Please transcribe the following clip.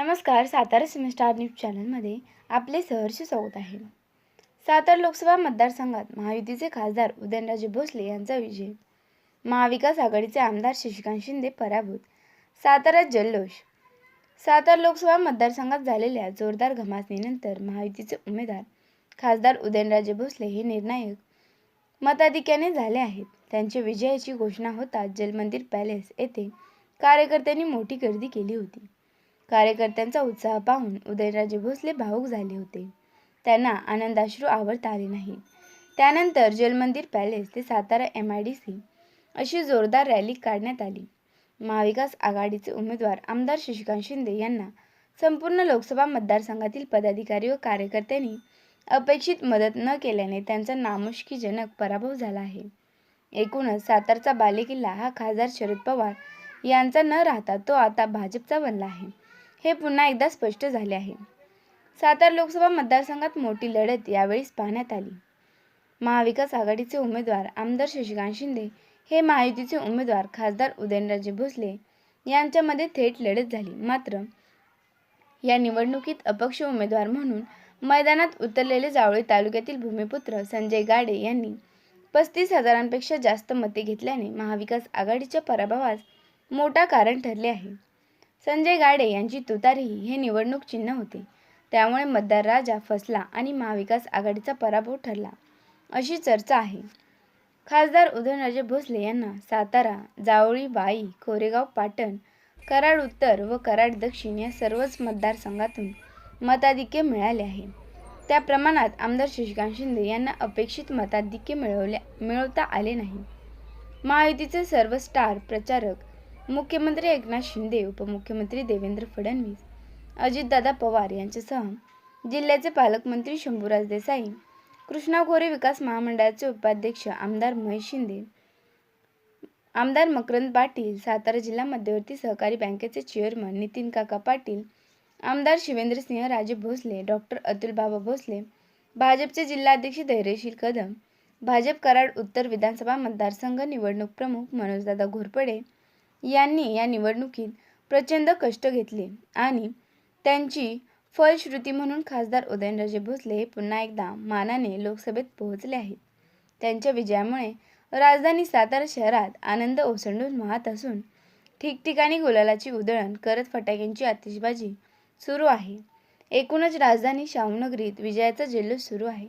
नमस्कार Satara semester news चॅनलमध्ये आपले सहर्ष स्वागत आहे. सातारा लोकसभा मतदारसंघात महायुतीचे खासदार उदयनराजे भोसले यांचा विजय. महाविकास आघाडीचे आमदार शशिकांत शिंदे पराभूत. साताऱ्यात जल्लोष. सातारा लोकसभा मतदारसंघात झालेल्या जोरदार घमासणीनंतर महायुतीचे उमेदवार खासदार उदयनराजे भोसले हे निर्णायक मताधिक्याने झाले आहेत. त्यांच्या विजयाची घोषणा होताच जलमंदिर पॅलेस येथे कार्यकर्त्यांनी मोठी गर्दी केली होती. कार्यकर्त्यांचा उत्साह पाहून उदयनराजे भोसले भावूक झाले होते. त्यांना आनंदाश्रू आवरता आले नाही. त्यानंतर जलमंदिर पॅलेस ते Satara M I D C अशी जोरदार रॅली काढण्यात आली. महाविकास आघाडीचे उमेदवार आमदार शशिकांत शिंदे यांना संपूर्ण लोकसभा मतदारसंघातील पदाधिकारी व कार्यकर्त्यांनी अपेक्षित मदत न केल्याने त्यांचा नामुष्कीजनक पराभव झाला आहे. एकूणच सातारचा बालेकिल्ला हा खासदार शरद पवार यांचा न राहता तो आता भाजपचा बनला आहे. हे पुन्हा एकदा स्पष्ट झाले आहे. सातारा लोकसभा मतदारसंघात मोठी लढत यावेळीस पाहण्यात आली. महाविकास आघाडीचे उमेदवार आमदार शशिकांत शिंदे हे महायुतीचे उमेदवार खासदार उदयनराजे भोसले यांच्यामध्ये थेट लढत झाली. मात्र या निवडणुकीत अपक्ष उमेदवार म्हणून मैदानात उतरलेले जावळी तालुक्यातील भूमिपुत्र संजय गाडे यांनी पस्तीस हजारांपेक्षा जास्त मते घेतल्याने महाविकास आघाडीच्या पराभवास मोठा कारण ठरले आहे. संजय गाडे यांची तुतारी हे निवडणूक चिन्ह होते. त्यामुळे मतदार राजा फसला आणि महाविकास आघाडीचा पराभव ठरला. अशी चर्चा आहे. खासदार उदयनराजे भोसले यांना सातारा जावळी वाई कोरेगाव पाटण कराड उत्तर व कराड दक्षिण या सर्वच मतदारसंघातून मताधिक्य मिळाले आहे. त्या प्रमाणात आमदार शशिकांत शिंदे यांना अपेक्षित मताधिक्य मिळवल्या मिळवता आले नाही. महायुतीचे सर्व स्टार प्रचारक मुख्यमंत्री एकनाथ शिंदे उपमुख्यमंत्री देवेंद्र फडणवीस अजितदादा पवार यांच्यासह जिल्ह्याचे पालकमंत्री शंभूराज देसाई कृष्णा गोरे विकास महामंडळाचे उपाध्यक्ष आमदार महेश शिंदे आमदार मकरंद पाटील सातारा जिल्हा मध्यवर्ती सहकारी बँकेचे चेअरमन नितीन काका पाटील आमदार शिवेंद्रसिंह राजे भोसले डॉक्टर अतुल बाबा भोसले भाजपचे जिल्हाध्यक्ष धैर्यशील कदम भाजप कराड उत्तर विधानसभा मतदारसंघ निवडणूक प्रमुख मनोजदादा घोरपडे यांनी या निवडणुकीत प्रचंड कष्ट घेतले आणि त्यांची फलश्रुती म्हणून खासदार उदयनराजे भोसले हे पुन्हा एकदा मानाने लोकसभेत पोहोचले आहेत. त्यांच्या विजयामुळे राजधानी सातारा शहरात आनंद ओसंडून वाहत असून ठिकठिकाणी गुलालाची उधळण करत फटाक्यांची आतिषबाजी सुरू आहे. एकूणच राजधानी शाहूनगरीत विजयाचा जल्लोष सुरू आहे.